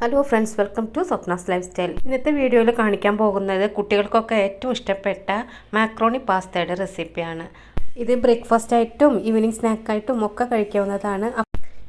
Hello friends welcome to Swapna's life style ഇന്നത്തെ വീഡിയോയിൽ കാണിക്കാൻ പോകുന്നത് കുട്ടികൾക്കൊക്കെ ഏറ്റവും ഇഷ്ടപ്പെട്ട മാക്രോണി പാസ്തയുടെ റെസിപ്പിയാണ് ഇത് ബ്രേക്ക്ഫാസ്റ്റായിട്ടും ഈവനിങ് സ്നാക്കായിട്ടും ഒക്കെ കഴിക്കാവുന്നതാണ്.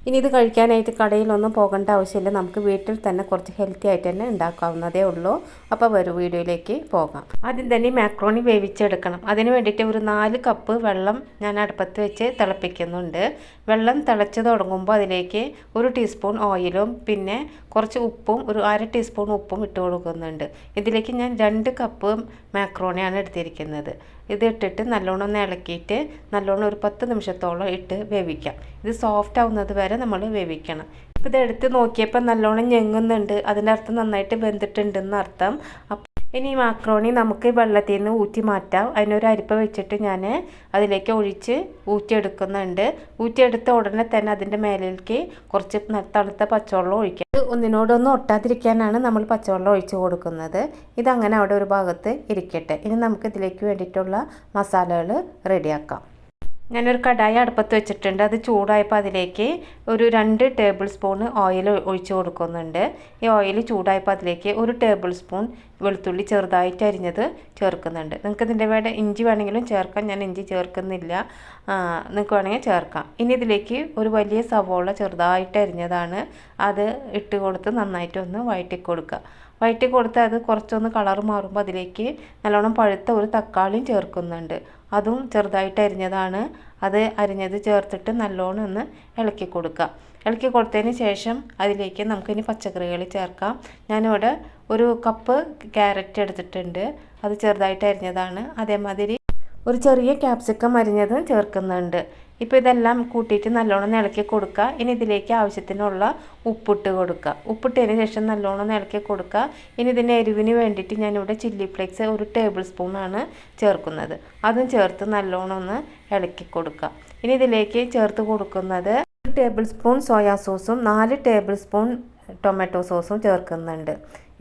ഇനി ഇത് കഴിക്കാനായിട്ട് കടയിലൊന്നും പോകേണ്ട ആവശ്യമില്ല. നമുക്ക് വീട്ടിൽ തന്നെ കുറച്ച് ഹെൽത്തി ആയിട്ട് തന്നെ ഉണ്ടാക്കാവുന്നതേ ഉള്ളൂ. അപ്പോൾ വരും വീഡിയോയിലേക്ക് പോകാം. ആദ്യം തന്നെ മാക്രോണി വേവിച്ചെടുക്കണം. അതിന് വേണ്ടിയിട്ട് ഒരു നാല് കപ്പ് വെള്ളം ഞാൻ അടുപ്പത്ത് വെച്ച് തിളപ്പിക്കുന്നുണ്ട്. വെള്ളം തിളച്ച് തുടങ്ങുമ്പോൾ അതിലേക്ക് ഒരു ടീസ്പൂൺ ഓയിലും പിന്നെ കുറച്ച് ഉപ്പും ഒരു അര ടീസ്പൂൺ ഉപ്പും ഇട്ട് കൊടുക്കുന്നുണ്ട്. ഇതിലേക്ക് ഞാൻ രണ്ട് കപ്പ് മാക്രോണിയാണ് എടുത്തിരിക്കുന്നത്. ഇത് ഇട്ടിട്ട് നല്ലോണം ഒന്ന് ഇളക്കിയിട്ട് നല്ലോണം ഒരു പത്ത് നിമിഷത്തോളം ഇട്ട് വേവിക്കാം. ഇത് സോഫ്റ്റ് ആവുന്നത് വരെ നമ്മൾ വേവിക്കണം. ഇപ്പോൾ ഇത് എടുത്ത് നോക്കിയപ്പോൾ നല്ലോണം ഞെങ്ങുന്നുണ്ട്. അതിന്റെ അർത്ഥം നന്നായിട്ട് വെന്തിട്ടുണ്ടെന്ന് അർത്ഥം. അപ്പം ഇനി ഈ മാക്രോണി നമുക്ക് വെള്ളത്തിൽ നിന്ന് ഊറ്റി മാറ്റാം. അതിനൊരു അരിപ്പ വെച്ചിട്ട് ഞാൻ അതിലേക്ക് ഒഴിച്ച് ഊറ്റിയെടുക്കുന്നുണ്ട്. ഊറ്റിയെടുത്ത ഉടനെ തന്നെ അതിന്റെ മേലേക്ക് കുറച്ച് തണുത്ത പച്ചവെള്ളം ഒഴിക്കാം. ഇത് ഒന്നിനോടൊന്നും ഒട്ടാതിരിക്കാനാണ് നമ്മൾ പച്ചവെള്ളം ഒഴിച്ച് കൊടുക്കുന്നത്. ഇതങ്ങനെ അവിടെ ഒരു ഭാഗത്ത് ഇരിക്കട്ടെ. ഇനി നമുക്ക് ഇതിലേക്ക് വേണ്ടിയിട്ടുള്ള മസാലകൾ റെഡിയാക്കാം. ഞാനൊരു കടായി അടുപ്പത്ത് വെച്ചിട്ടുണ്ട്. അത് ചൂടായപ്പോൾ അതിലേക്ക് ഒരു രണ്ട് ടേബിൾ സ്പൂൺ ഓയിൽ ഒഴിച്ച് കൊടുക്കുന്നുണ്ട്. ഈ ഓയിൽ ചൂടായപ്പോൾ അതിലേക്ക് ഒരു ടേബിൾ സ്പൂൺ വെളുത്തുള്ളി ചെറുതായിട്ട് അരിഞ്ഞത് ചേർക്കുന്നുണ്ട്. നിങ്ങൾക്ക് ഇതിന്റെ വേണ്ട ഇഞ്ചി വേണമെങ്കിലും ചേർക്കാം. ഞാൻ ഇഞ്ചി ചേർക്കുന്നില്ല. നിങ്ങൾക്ക് വേണമെങ്കിൽ ചേർക്കാം. ഇനി ഇതിലേക്ക് ഒരു വലിയ സവോള ചെറുതായിട്ട് അരിഞ്ഞതാണ്. അത് ഇട്ട് കൊടുത്ത് നന്നായിട്ടൊന്ന് വഴറ്റി കൊടുക്കുക. വഴറ്റി കൊടുത്ത് അത് കുറച്ചൊന്ന് കളർ മാറുമ്പോൾ അതിലേക്ക് നല്ലോണം പഴുത്ത ഒരു തക്കാളിയും ചേർക്കുന്നുണ്ട്. അതും ചെറുതായിട്ട് അരിഞ്ഞതാണ്. അത് അരിഞ്ഞത് ചേർത്തിട്ട് നല്ലോണം ഒന്ന് ഇളക്കി കൊടുക്കുക. ഇളക്കി കൊടുത്തതിന് ശേഷം അതിലേക്ക് നമുക്കിനി പച്ചക്കറികൾ ചേർക്കാം. ഞാനിവിടെ ഒരു കപ്പ് ക്യാരറ്റ് എടുത്തിട്ടുണ്ട്. അത് ചെറുതായിട്ട് അരിഞ്ഞതാണ്. അതേമാതിരി ഒരു ചെറിയ ക്യാപ്സിക്കം അരിഞ്ഞതും ചേർക്കുന്നുണ്ട്. ഇപ്പോൾ ഇതെല്ലാം കൂട്ടിയിട്ട് നല്ലോണം ഇളക്കി കൊടുക്കുക. ഇനി ഇതിലേക്ക് ആവശ്യത്തിനുള്ള ഉപ്പിട്ട് കൊടുക്കുക. ഉപ്പിട്ടതിന് ശേഷം നല്ലോണം ഇളക്കി കൊടുക്കുക. ഇനി ഇതിന്റെ എരിവിന് വേണ്ടിയിട്ട് ഞാനിവിടെ ചില്ലി ഫ്ലേക്സ് ഒരു ടേബിൾ സ്പൂണാണ് ചേർക്കുന്നത്. അതും ചേർത്ത് നല്ലോണം ഒന്ന് ഇളക്കി കൊടുക്കുക. ഇനി ഇതിലേക്ക് ചേർത്ത് കൊടുക്കുന്നത് ഒരു ടേബിൾ സ്പൂൺ സോയാ സോസും നാല് ടേബിൾ സ്പൂൺ ടൊമാറ്റോ സോസും ചേർക്കുന്നുണ്ട്.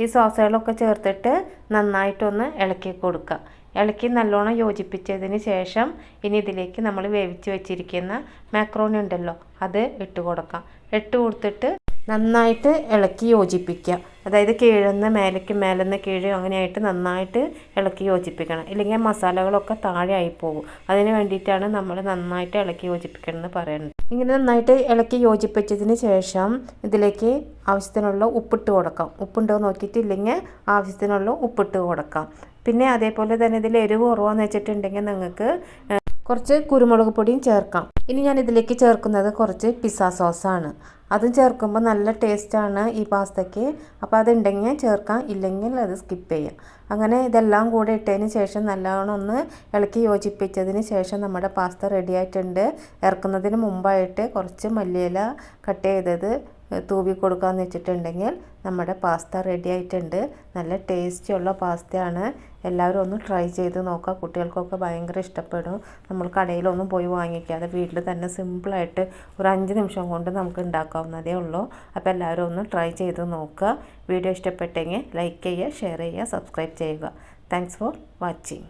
ഈ സോസുകളൊക്കെ ചേർത്തിട്ട് നന്നായിട്ടൊന്ന് ഇളക്കി കൊടുക്കുക. ഇളക്കി നല്ലോണം യോജിപ്പിച്ചതിന് ശേഷം ഇനി ഇതിലേക്ക് നമ്മൾ വേവിച്ച് വെച്ചിരിക്കുന്ന മാക്രോണി ഉണ്ടല്ലോ അത് ഇട്ട് കൊടുക്കാം. ഇട്ട് കൊടുത്തിട്ട് നന്നായിട്ട് ഇളക്കി യോജിപ്പിക്കുക. അതായത് കീഴുന്ന മേലേക്ക് മേലെന്ന് കീഴ് അങ്ങനെയായിട്ട് നന്നായിട്ട് ഇളക്കി യോജിപ്പിക്കണം. ഇല്ലെങ്കിൽ മസാലകളൊക്കെ താഴെ ആയി പോകും അതിന് വേണ്ടിയിട്ടാണ് നമ്മൾ നന്നായിട്ട് ഇളക്കി യോജിപ്പിക്കണം എന്ന് പറയുന്നത്. ഇങ്ങനെ നന്നായിട്ട് ഇളക്കി യോജിപ്പിച്ചതിന് ശേഷം ഇതിലേക്ക് ആവശ്യത്തിനുള്ള ഉപ്പിട്ട് കൊടുക്കാം. ഉപ്പുണ്ടോ നോക്കിയിട്ടില്ലെങ്കിൽ ആവശ്യത്തിനുള്ള ഉപ്പിട്ട് കൊടുക്കാം. പിന്നെ അതേപോലെ തന്നെ ഇതിൽ എരിവ് കുറവാന്ന് വെച്ചിട്ടുണ്ടെങ്കിൽ നിങ്ങൾക്ക് കുറച്ച് കുരുമുളക് പൊടിയും ചേർക്കാം. ഇനി ഞാൻ ഇതിലേക്ക് ചേർക്കുന്നത് കുറച്ച് പിസ്സ സോസാണ് അതും ചേർക്കുമ്പോൾ നല്ല ടേസ്റ്റാണ് ഈ പാസ്തയ്ക്ക്. അപ്പോൾ അതുണ്ടെങ്കിൽ ചേർക്കാം ഇല്ലെങ്കിൽ അത് സ്കിപ്പ് ചെയ്യാം. അങ്ങനെ ഇതെല്ലാം കൂടെ ഇട്ടതിന് ശേഷം നല്ലവണ്ണം ഒന്ന് ഇളക്കി യോജിപ്പിച്ചതിന് ശേഷം നമ്മുടെ പാസ്ത റെഡി ആയിട്ടുണ്ട്. ഇറക്കുന്നതിന് മുമ്പായിട്ട് കുറച്ച് മല്ലിയില കട്ട് ചെയ്തത് തൂവി കൊടുക്കാമെന്ന് വെച്ചിട്ടുണ്ടെങ്കിൽ നമ്മുടെ പാസ്ത റെഡി ആയിട്ടുണ്ട്. നല്ല ടേസ്റ്റിയുള്ള പാസ്തയാണ്. എല്ലാവരും ഒന്ന് ട്രൈ ചെയ്ത് നോക്കുക. കുട്ടികൾക്കൊക്കെ ഭയങ്കര ഇഷ്ടപ്പെടും. നമ്മൾ കടയിലൊന്നും പോയി വാങ്ങിക്കാതെ വീട്ടിൽ തന്നെ സിമ്പിളായിട്ട് ഒരു അഞ്ച് നിമിഷം കൊണ്ട് നമുക്ക് ഉണ്ടാക്കാവുന്നതേ ഉള്ളൂ. അപ്പോൾ എല്ലാവരും ഒന്ന് ട്രൈ ചെയ്ത് നോക്കുക. വീഡിയോ ഇഷ്ടപ്പെട്ടെങ്കിൽ ലൈക്ക് ചെയ്യുക ഷെയർ ചെയ്യുക സബ്സ്ക്രൈബ് ചെയ്യുക. Thanks for watching